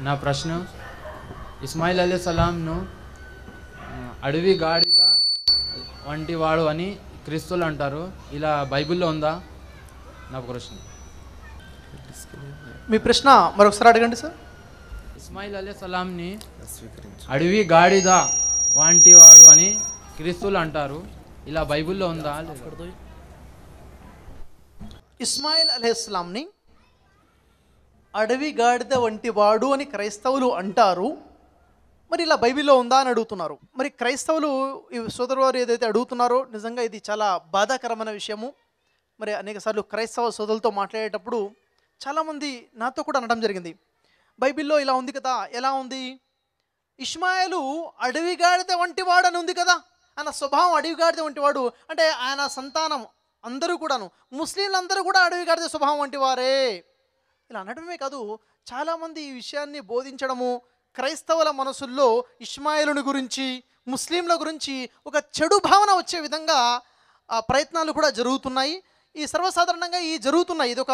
నా ప్రశ్న ఇస్మాయిల్ అలీ సలాంను అడవి గాడిద వంటి వాడు అని క్రీస్తులు అంటారు. ఇలా బైబిల్లో ఉందా? నా ప్రశ్న. మీ ప్రశ్న మరొకసారి అడగండి సార్. ఇస్మాయిల్ అలీ సలాంని అడవి గాడిద వంటి వాడు అని క్రీస్తులు అంటారు. ఇలా బైబిల్లో ఉందా? ఇస్మాయిల్ అలైహిస్లాంని అడవి గాడిద వంటి వాడు అని క్రైస్తవులు అంటారు. మరి ఇలా బైబిల్లో ఉందా అని అడుగుతున్నారు. మరి క్రైస్తవులు ఈ సోదరు వారు ఏదైతే అడుగుతున్నారో నిజంగా ఇది చాలా బాధాకరమైన విషయము. మరి అనేకసార్లు క్రైస్తవ సోదరులతో మాట్లాడేటప్పుడు చాలామంది నాతో కూడా అనడం జరిగింది. బైబిల్లో ఇలా ఉంది కదా ఎలా ఉంది? ఇష్మాయలు అడవి గాడిద వంటి వాడు అని ఉంది కదా ఆయన స్వభావం అడవి గాడిద వంటి వాడు అంటే ఆయన సంతానం అందరూ కూడాను. ముస్లింలందరూ కూడా అడవి గాడిద స్వభావం వంటి వారే. ఇలా అనడమే కాదు చాలామంది ఈ విషయాన్ని బోధించడము క్రైస్తవుల మనసుల్లో ఇస్మాయిలుని గురించి ముస్లింల గురించి ఒక చెడు భావన వచ్చే విధంగా ఆ ప్రయత్నాలు కూడా జరుగుతున్నాయి. ఈ సర్వసాధారణంగా ఈ జరుగుతున్నాయి. ఇది ఒక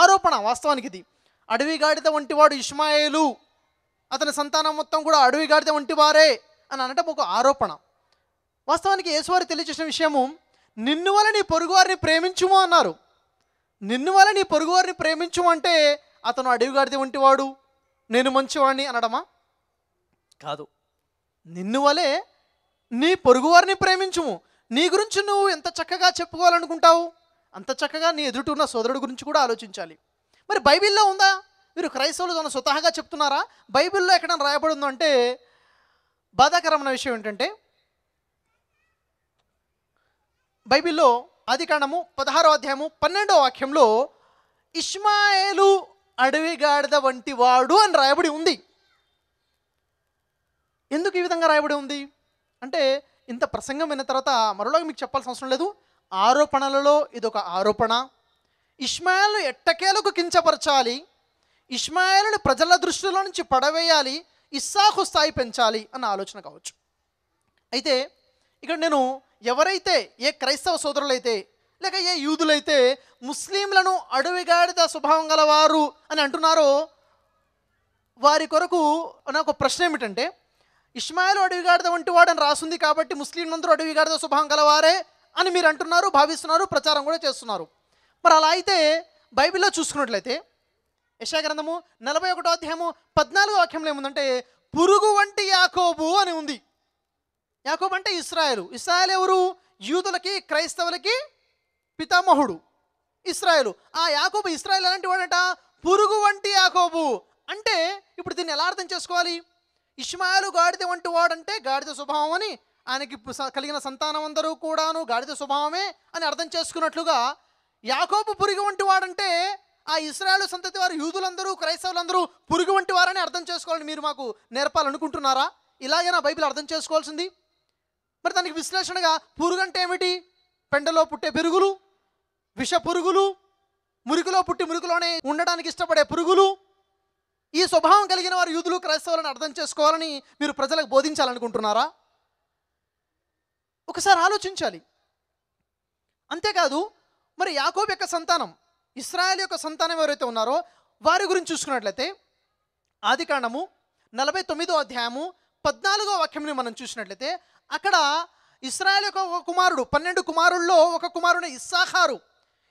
ఆరోపణ వాస్తవానికి ఇది అడవి గాడిద వంటివాడు ఇస్మాయిలు అతని సంతానం మొత్తం కూడా అడవి గాడిద వంటి వారే అని అనటం ఒక ఆరోపణ. వాస్తవానికి యేసువారు తెలియచేసిన విషయము నిన్ను వల్ల నీ పొరుగువారిని ప్రేమించుము అన్నారు. నిన్ను వల్ల నీ పొరుగువారిని ప్రేమించమంటే అతను అడవి వంటివాడు. నేను మంచివాడిని అనడమా? కాదు. నిన్ను వలే నీ పొరుగువారిని ప్రేమించుము. నీ గురించి నువ్వు ఎంత చక్కగా చెప్పుకోవాలనుకుంటావు? అంత చక్కగా నీ ఎదుటిన్న సోదరుడు గురించి కూడా ఆలోచించాలి. మరి బైబిల్లో ఉందా? మీరు క్రైస్తవులు తన స్వతహాగా చెప్తున్నారా? బైబిల్లో ఎక్కడ రాయబడి ఉందంటే బాధాకరమైన విషయం ఏంటంటే బైబిల్లో ఆదికాండము పదహారో అధ్యాయము పన్నెండో వాక్యంలో ఇష్మాయేలు అడవి గాడిద వంటి వాడు అని రాయబడి ఉంది. ఎందుకు ఈ విధంగా రాయబడి ఉంది? అంటే ఇంత ప్రసంగం విన్న తర్వాత మరోలో మీకు చెప్పాల్సిన అవసరం లేదు. ఆరోపణలలో ఇదొక ఆరోపణ. ఇష్మాయిల్ను ఎట్టకేలకు కించపరచాలి? ఇష్మాయిల్ని ప్రజల దృష్టిలో నుంచి పడవేయాలి? ఇస్సాకు స్థాయి పెంచాలి అన్న ఆలోచన కావచ్చు. అయితే ఇక్కడ నేను ఎవరైతే ఏ క్రైస్తవ సోదరులైతే లేక ఏ యూదులైతే ముస్లింలను అడవిగాడిద స్వభావం గలవారు అని అంటున్నారో వారి కొరకు నాకు ప్రశ్న ఏమిటంటే ఇస్మాయిల్ అడవిగాడిద వంటి వాడని రాసుంది కాబట్టి ముస్లింలందరూ అడవిగాడిద స్వభావం గలవారే అని మీరు అంటున్నారు భావిస్తున్నారు ప్రచారం కూడా చేస్తున్నారు. మరి అలా అయితే బైబిల్లో చూసుకున్నట్లయితే యశాగ్రంథము నలభై ఒకటో అధ్యాయము పద్నాలుగో వాక్యంలో ఏముందంటే పురుగు వంటి యాకోబు అని ఉంది. యాకోబు అంటే ఇస్రాయలు. ఇస్రాయల్ ఎవరు? యూదులకి క్రైస్తవులకి పితామహుడు. ఇస్రాయలు. ఆ యాకోబు ఇస్రాయల్ ఎలాంటి వాడట? పురుగు వంటి యాకోబు. అంటే ఇప్పుడు దీన్ని ఎలా అర్థం చేసుకోవాలి? ఇష్మాయలు గాడిద వంటి వాడంటే గాడిద స్వభావం అని ఆయనకి కలిగిన సంతానం అందరూ కూడాను గాడిద స్వభావమే అని అర్థం చేసుకున్నట్లుగా యాకోబు పురుగు వంటి వాడంటే ఆ ఇస్రాయలు సంతతి వారు యూదులందరూ క్రైస్తవులందరూ పురుగు వంటి వారని అర్థం చేసుకోవాలని మీరు మాకు నేర్పాలనుకుంటున్నారా? ఇలాగే నా బైబిల్ అర్థం చేసుకోవాల్సింది. మరి దానికి విశ్లేషణగా పురుగు అంటే ఏమిటి? పెండలో పుట్టే పెరుగులు విష పురుగులు మురికిలో పుట్టి మురికిలోనే ఉండడానికి ఇష్టపడే పురుగులు ఈ స్వభావం కలిగిన వారు యూదులు క్రైస్తవులను అర్థం చేసుకోవాలని మీరు ప్రజలకు బోధించాలనుకుంటున్నారా? ఒకసారి ఆలోచించాలి. అంతేకాదు మరి యాకోబ్ యొక్క సంతానం ఇస్రాయల్ యొక్క సంతానం ఎవరైతే ఉన్నారో వారి గురించి చూసుకున్నట్లయితే ఆదికాండము నలభై తొమ్మిదో అధ్యాయము పద్నాలుగో వాక్యంని మనం చూసినట్లయితే అక్కడ ఇస్రాయల్ యొక్క ఒక కుమారుడు పన్నెండు కుమారుల్లో ఒక కుమారుడు ఇస్సాహారు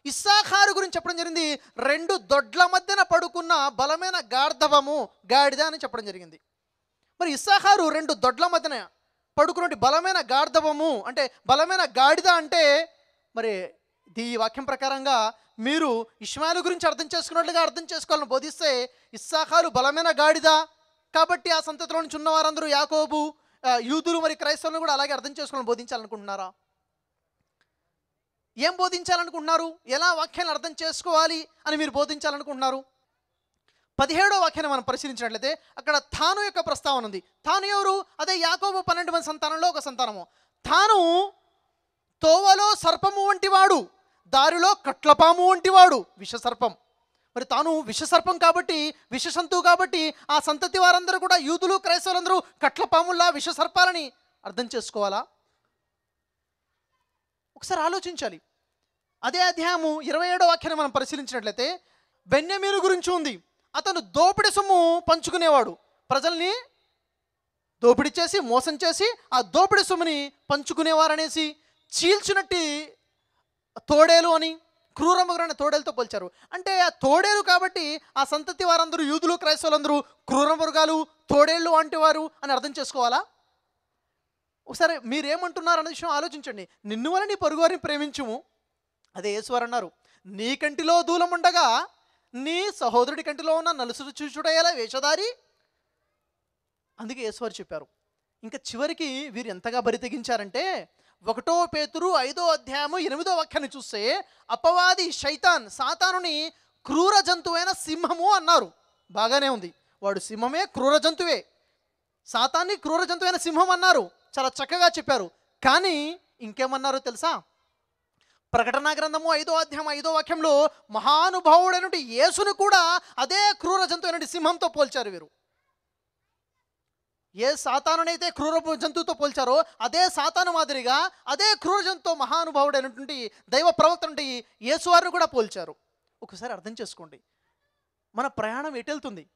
ఇస్సాహారు గురించి చెప్పడం జరిగింది. రెండు దొడ్ల మధ్యన పడుకున్న బలమైన గార్ధవము గాడిద అని చెప్పడం జరిగింది. మరి ఇస్సాహారు రెండు దొడ్ల మధ్యన పడుకున్నటువంటి బలమైన గార్ధవము అంటే బలమైన గాడిద అంటే మరి ఈ వాక్యం ప్రకారంగా మీరు ఇష్మాయిల్ గురించి అర్థం చేసుకున్నట్లుగా అర్థం చేసుకోవాలని బోధిస్తే ఇస్సాహారు బలమైన గాడిద కాబట్టి ఆ సంతతిలో నుంచి ఉన్న వారందరూ యాకోబు యూదులు మరి క్రైస్తవులను కూడా అలాగే అర్థం చేసుకోవాలని బోధించాలనుకుంటున్నారా? ఏం బోధించాలనుకుంటున్నారు? ఎలా వాక్యాన్ని అర్థం చేసుకోవాలి అని మీరు బోధించాలనుకుంటున్నారు? పదిహేడో వాక్యాన్ని మనం పరిశీలించినట్లయితే అక్కడ తాను యొక్క ప్రస్తావన ఉంది. తాను ఎవరు? అదే యాకోబు పన్నెండు మంది సంతానంలో ఒక సంతానము. తాను తోవలో సర్పము వంటివాడు దారిలో కట్లపాము వంటివాడు విషసర్పం. మరి తాను విషసర్పం కాబట్టి విషసంతువు కాబట్టి ఆ సంతతి వారందరూ కూడా యూదులు క్రైస్తవులందరూ కట్లపాముల్లా విషసర్పాలని అర్థం చేసుకోవాలా? ఒకసారి ఆలోచించాలి. అదే అధ్యాయము ఇరవై ఏడో వాక్యాన్ని మనం పరిశీలించినట్లయితే బెన్యమీను గురించి ఉంది. అతను దోపిడి సొమ్ము పంచుకునేవాడు. ప్రజల్ని దోపిడీ చేసి మోసం చేసి ఆ దోపిడి సొమ్ముని పంచుకునేవారనేసి చీల్చినట్టి తోడేలు అని క్రూరమగురైన తోడేలతో పోల్చారు. అంటే ఆ తోడేలు కాబట్టి ఆ సంతతి వారందరూ యూదులు క్రైస్తవులందరూ క్రూర మృగాలు తోడేళ్ళు వంటి వారు అని అర్థం చేసుకోవాలా? ఒకసారి మీరేమంటున్నారు అనే విషయం ఆలోచించండి. నిన్ను వల్ల నీ పొరుగువారిని ప్రేమించుము. అదే యేసువారు అన్నారు నీ కంటిలో దూలం ఉండగా నీ సహోదరుడి కంటిలో ఉన్న నలుసు చూచుడయ్యేలా వేషధారి? అందుకే యేసువారు చెప్పారు. ఇంకా చివరికి వీరు ఎంతగా బరి తెగించారంటే ఒకటో పేతురు ఐదో అధ్యాయము ఎనిమిదో వాక్యాన్ని చూస్తే అపవాది శైతాన్ సాతానుని క్రూర జంతువైన సింహము అన్నారు. బాగానే ఉంది. వాడు సింహమే క్రూర జంతువే. సాతాన్ని క్రూర జంతువైన సింహం అన్నారు. చాలా చక్కగా చెప్పారు. కానీ ఇంకేమన్నారు తెలుసా? ప్రకటనా గ్రంథము ఐదో అధ్యాయం ఐదో వాక్యంలో మహానుభావుడైనటువంటి యేసును కూడా అదే క్రూర జంతువైనటువంటి సింహంతో పోల్చారు వీరు. ఏ సాతానునైతే క్రూర జంతువుతో పోల్చారో అదే సాతాను మాదిరిగా అదే క్రూర జంతువు మహానుభావుడైనటువంటి దైవ ప్రవక్త నుండి యేసువారిని కూడా పోల్చారు. ఒకసారి అర్థం చేసుకోండి. మన ప్రయాణం ఎటెళ్తుంది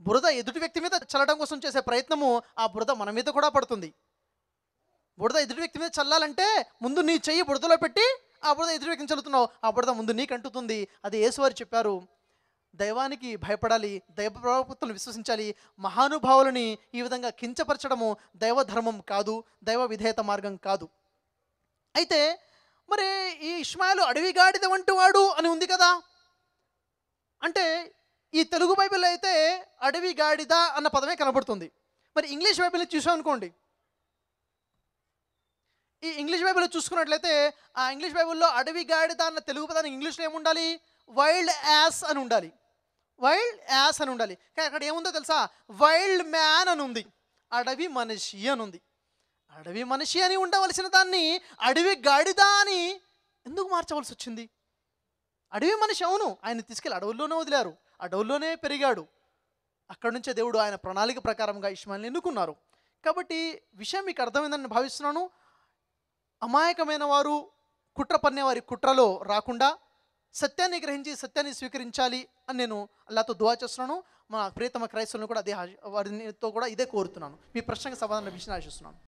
బురద ఎదుటి వ్యక్తి మీద చల్లడం కోసం చేసే ప్రయత్నము ఆ బురద మన మీద కూడా పడుతుంది. బురద ఎదుటి వ్యక్తి మీద చల్లాలంటే ముందు నీ చెయ్యి బురదలో పెట్టి ఆ బురద ఎదుటి వ్యక్తిని చల్లుతున్నావు. ఆ బురద ముందు నీకు అంటుతుంది అది యేసువారు చెప్పారు. దైవానికి భయపడాలి దైవ ప్రవక్తలను విశ్వసించాలి మహానుభావులని ఈ విధంగా కించపరచడము దైవ ధర్మం కాదు దైవ విధేయత మార్గం కాదు. అయితే మరి ఈ ఇష్మాయిలు అడవిగాడిద వంటి వాడు అని ఉంది కదా? అంటే ఈ తెలుగు బైబిల్ అయితే అడవి గాడిద అన్న పదమే కనబడుతుంది. మరి ఇంగ్లీష్ బైబిల్ని చూసాం అనుకోండి. ఈ ఇంగ్లీష్ బైబిల్ చూసుకున్నట్లయితే ఆ ఇంగ్లీష్ బైబిల్లో అడవి గాడిద అన్న తెలుగు పదానికి ఇంగ్లీష్లో ఏముండాలి? వైల్డ్ యాస్ అని ఉండాలి. వైల్డ్ యాస్ అని ఉండాలి. కానీ అక్కడ ఏముందో తెలుసా? వైల్డ్ మ్యాన్ అని ఉంది. అడవి మనిషి అని ఉంది. అడవి మనిషి అని ఉండవలసిన దాన్ని అడవి గాడిద అని ఎందుకు మార్చవలసి వచ్చింది? అడవి మనిషి అవును ఆయన తీసుకెళ్ళి అడవుల్లోనే వదిలారు. అడవుల్లోనే పెరిగాడు. అక్కడి నుంచే దేవుడు ఆయన ప్రణాళిక ప్రకారంగా ఇష్మాయిల్ని ఎన్నుకున్నారు. కాబట్టి విషయం మీకు అర్థమైందని భావిస్తున్నాను. అమాయకమైన వారు కుట్ర పన్నేవారి కుట్రలో రాకుండా సత్యాన్ని గ్రహించి సత్యాన్ని స్వీకరించాలి అని నేను అల్లాతో దువా చేస్తున్నాను. మా ప్రియతమ క్రైస్తవులను కూడా అదే వారితో కూడా ఇదే కోరుతున్నాను. మీ ప్రశ్నకు సమాధానం లభించిన ఆశిస్తున్నాను.